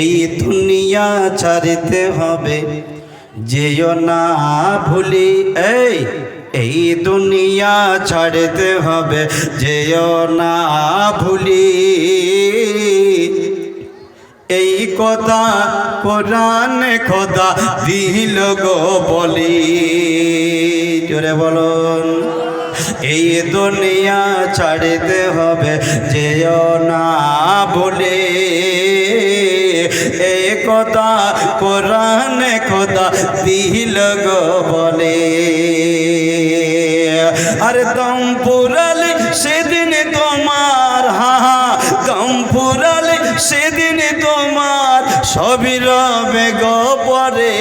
এই দুনিয়া ছাড়িতে হবে, যেও না ভুলি। এই এই দুনিয়া ছাড়িতে হবে, যেও না ভুলি। এই কথা কোরআন খোদা দিল গো বলি। জোরে বলুন, এই দুনিয়া ছাড়িতে হবে, যেও না বলে কথা কোরআন খোদা দিল গো বলে। আরে দম পুরালে সেদিন তোমার হা দম পুরালে সেদিন তোমার সবই রবে গো পরে।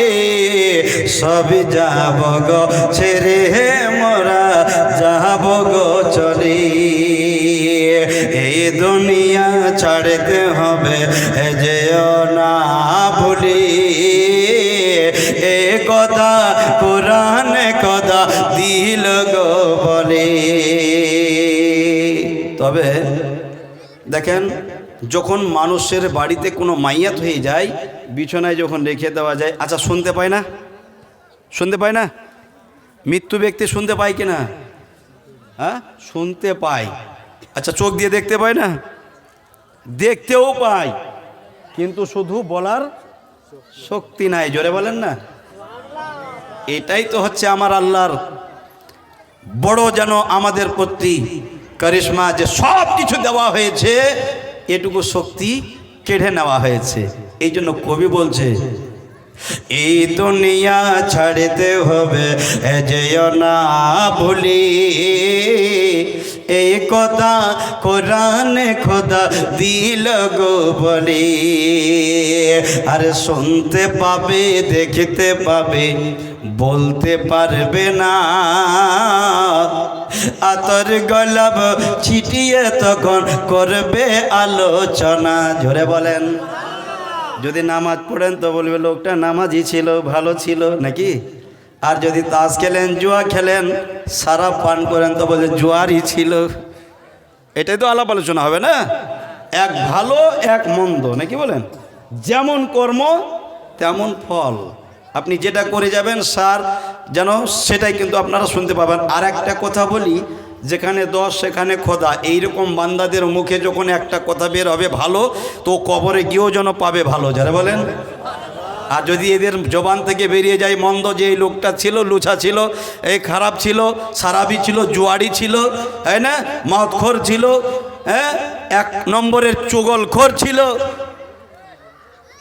সবই যাব গো ছেড়ে মোরা, যাব গো চলে। এই দুনিয়া ছাড়তে হবে এ এ কথা, কোরআন কথা দিল গো বলে। তবে দেখেন, যখন মানুষের বাড়িতে কোনো মাইয়াত হয়ে যায়, বিছানায় যখন রেখে দেওয়া যায় আচ্ছা শুনতে পায় না? শুনতে পায় না? মৃত্যু ব্যক্তি শুনতে পায় কি না? হ্যাঁ? শুনতে পায়। আচ্ছা চোখ দিয়ে দেখতে পায় না? দেখতেও পায়। কিন্তু শুধু বলার শক্তি নাই। জোরে বলেন না? এটাই তো হচ্ছে আমার আল্লাহর বড় যেন আমাদের প্রতি কারিশমা যে সব কিছু দেওয়া হয়েছে, এটুকু শক্তি কেড়ে নেওয়া হয়েছে। এই জন্য কবি বলছে, এই দুনিয়া ছাড়তে হবে যেও না ভুলি। এই কথা কোরআনে খোদা দিল গো বলি। আর শুনতে পাবে, দেখতে পাবে বলতে পারবে না। আতর গলাব ছিটিয়ে তখন করবে আলোচনা। জোরে বলেন। যদি নামাজ পড়েন তো বলবে লোকটা নামাজই ছিল, ভালো ছিল নাকি? আর যদি তাস খেলেন, জুয়া খেলেন, সারা পান করেন তো বলবে জুয়ারই ছিল। এটাই তো আলাপ আলোচনা হবে না? এক ভালো, এক মন্দ, নাকি বলেন? যেমন কর্ম, তেমন ফল। আপনি যেটা করে যাবেন সার যেন সেটাই কিন্তু আপনারা শুনতে পাবেন। আর একটা কথা বলি, যেখানে দশ, সেখানে খোদা। এইরকম বান্দাদের মুখে যখন একটা কথা বের হবে ভালো, তো কবরে গিয়েও যেন পাবে ভালো। যারা বলেন? আর যদি এদের জবান থেকে বেরিয়ে যায়, মন্দ যে এই লোকটা ছিল, লুছা ছিল, এই খারাপ ছিল, সারাবি ছিল জুয়ারি ছিল হ্যাঁ না? মদখোর ছিল হ্যাঁ? এক নম্বরের চুগলখোর ছিল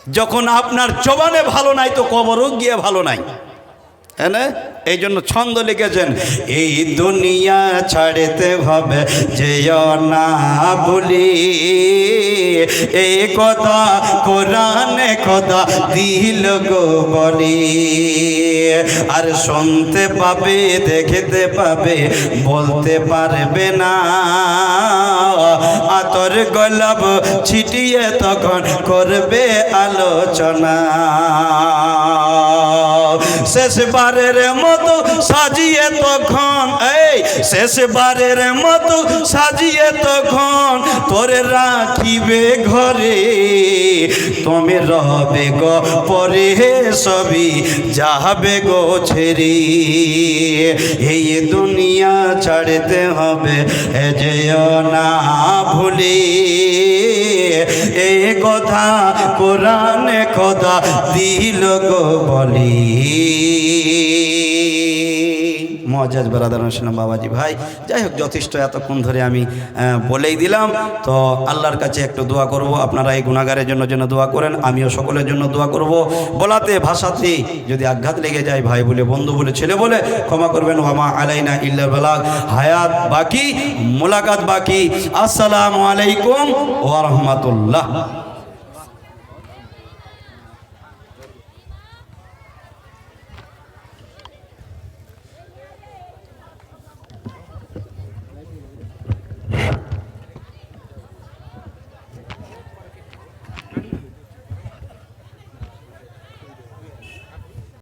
যখন আপনার জবানে ভালো নাই তো কবরও গিয়ে ভালো নাই। হ্যাঁ এই জন্য ছন্দ লিখেছেন, এই দুনিয়া ছাড়তে হবে যে না বলি এই কথা কোরআনে কথা দিল গো বলি। আর শুনতে পাবে দেখতে পাবে বলতে পারবে না। আতর গোলাপ ছিটিয়ে তখন করবে আলোচনা। শেষবারের মতো সাজিয়ে তখন, এই শেষবারের মতো সাজিয়ে তখন তোরে রাখিবে ঘরে। তুমি রবে গো, পরে সবই যাবে গো ছেড়ে। এই দুনিয়া ছাড়তে হবে, এ যেও না ভুলি। এই কথা কোরআনে কথা দিল গো বলি। মজাজ বেরাদার শুনলাম বাবাজি ভাই যাই হোক যথেষ্ট এতক্ষণ ধরে আমি বলেই দিলাম। তো আল্লাহর কাছে একটু দোয়া করব। আপনারা এই গুণাগারের জন্য জন্য দোয়া করেন, আমিও সকলের জন্য দোয়া করব। বলাতে, ভাষাতে যদি আঘাত লেগে যায়, ভাই বলে, বন্ধু বলে, ছেলে বলে, ক্ষমা করবেন। ওয়ামা আলাইনা ইল্লা বালাগ। হায়াত বাকি, মোলাকাত বাকি। আসসালামু আলাইকুম ওয়া রাহমাতুল্লাহ।